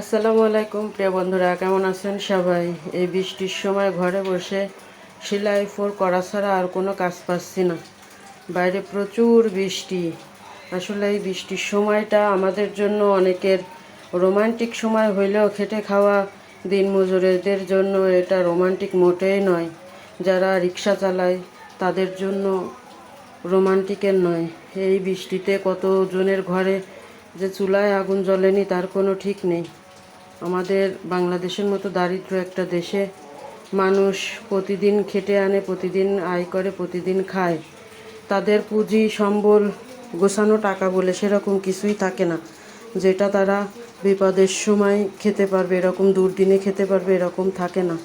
আসসালামু আলাইকুম, প্রিয় বন্ধুরা, কেমন আছেন সবাই? এই বৃষ্টির সময় ঘরে বসে সেলাই ফোর করা ছাড়া আর কোনো কাজ পাচ্ছি না। বাইরে প্রচুর বৃষ্টি। আসলে এই বৃষ্টির সময়টা আমাদের জন্য অনেকের রোমান্টিক সময় হইলেও খেটে খাওয়া দিন মজুরেদের জন্য এটা রোমান্টিক মোটেই নয়। যারা রিক্সা চালায়, তাদের জন্য রোমান্টিকের নয়। এই বৃষ্টিতে কতজনের ঘরে যে চুলায় আগুন জ্বলেনি, তার কোনো ঠিক নেই। আমাদের বাংলাদেশের মতো দারিদ্র একটা দেশে মানুষ প্রতিদিন খেটে আনে, প্রতিদিন আয় করে, প্রতিদিন খায়। তাদের পুঁজি, সম্বল গোছানো টাকা বলে সেরকম কিছুই থাকে না। যেটা তারা বিপদের সময় খেতে পারবে, এরকম দুর্দিনে খেতে পারবে, এরকম থাকে না।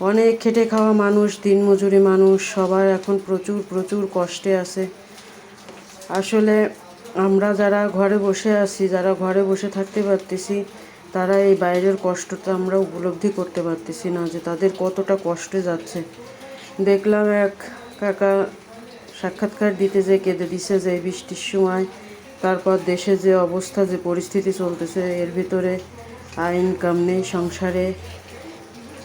অনেক খেটে খাওয়া মানুষ, দিনমজুরি মানুষ, সবার এখন প্রচুর প্রচুর কষ্টে আছে। আসলে আমরা যারা ঘরে বসে আছি, যারা ঘরে বসে থাকতে পারতেছি তারা এই বাইরের কষ্টটা আমরা উপলব্ধি করতে পারতেছি না যে তাদের কতটা কষ্টে যাচ্ছে। দেখলাম এক কাকা সাক্ষাৎকার দিতে যে কেঁদে দিছে যে বৃষ্টির সময়, তারপর দেশে যে অবস্থা, যে পরিস্থিতি চলতেছে, এর ভিতরে ইনকাম নেই, সংসারে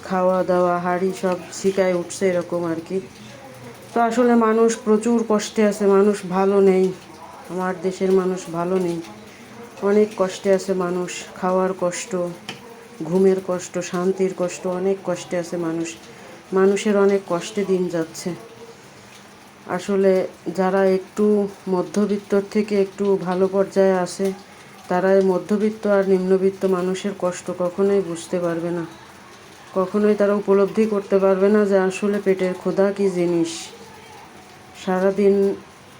খাওয়া দাওয়া, হাড়ি সব শিকায় উঠছে এরকম আর কি। তো আসলে মানুষ প্রচুর কষ্টে আছে, মানুষ ভালো নেই, আমার দেশের মানুষ ভালো নেই। অনেক কষ্টে আছে মানুষ, খাওয়ার কষ্ট, ঘুমের কষ্ট, শান্তির কষ্ট, অনেক কষ্টে আছে মানুষ। মানুষের অনেক কষ্টে দিন যাচ্ছে। আসলে যারা একটু মধ্যবিত্তর থেকে একটু ভালো পর্যায়ে আছে তারা মধ্যবিত্ত আর নিম্নবিত্ত মানুষের কষ্ট কখনোই বুঝতে পারবে না। কখনোই তারা উপলব্ধি করতে পারবে না যে আসলে পেটের ক্ষুধা কী জিনিস। সারাদিন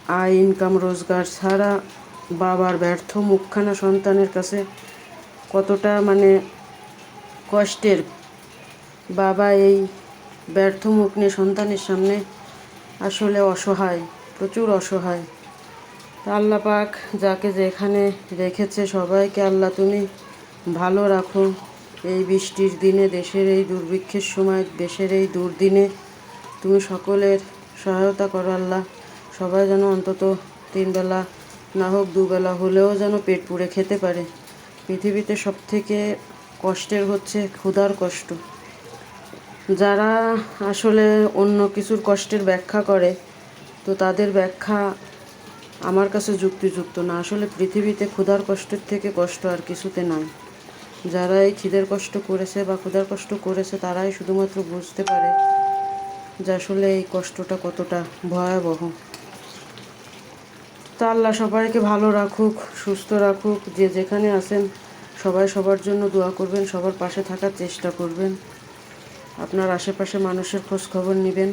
আয় ইনকাম রোজগার ছাড়া বাবার ব্যর্থ মুখখানা সন্তানের কাছে কতটা মানে কষ্টের। বাবা এই ব্যর্থ মুখ নিয়ে সন্তানের সামনে আসলে অসহায়, প্রচুর অসহায়। আল্লাহ পাক যাকে যেখানে রেখেছে সবাইকে আল্লাহ তুমি ভালো রাখো। এই বৃষ্টির দিনে, দেশের এই দুর্ভিক্ষের সময়, দেশের এই দুর্দিনে তুমি সকলের সহায়তা করো আল্লাহ। সবাই যেন অন্তত তিনবেলা না হোক দুবেলা হলেও যেন পেট পুড়ে খেতে পারে। পৃথিবীতে সব থেকে কষ্টের হচ্ছে ক্ষুধার কষ্ট। যারা আসলে অন্য কিছুর কষ্টের ব্যাখ্যা করে, তো তাদের ব্যাখ্যা আমার কাছে যুক্তিযুক্ত না। আসলে পৃথিবীতে ক্ষুধার কষ্টের থেকে কষ্ট আর কিছুতে নাই যারা এই খিদের কষ্ট করেছে বা ক্ষুধার কষ্ট করেছে, তারাই শুধুমাত্র বুঝতে পারে যে আসলে এই কষ্টটা কতটা ভয়াবহ। তো আল্লাহ সবাইকে ভালো রাখুক, সুস্থ রাখুক। যে যেখানে আছেন, সবাই সবার জন্য দোয়া করবেন, সবার পাশে থাকার চেষ্টা করবেন। আপনার আশেপাশে মানুষের খোঁজ খবর নেবেন।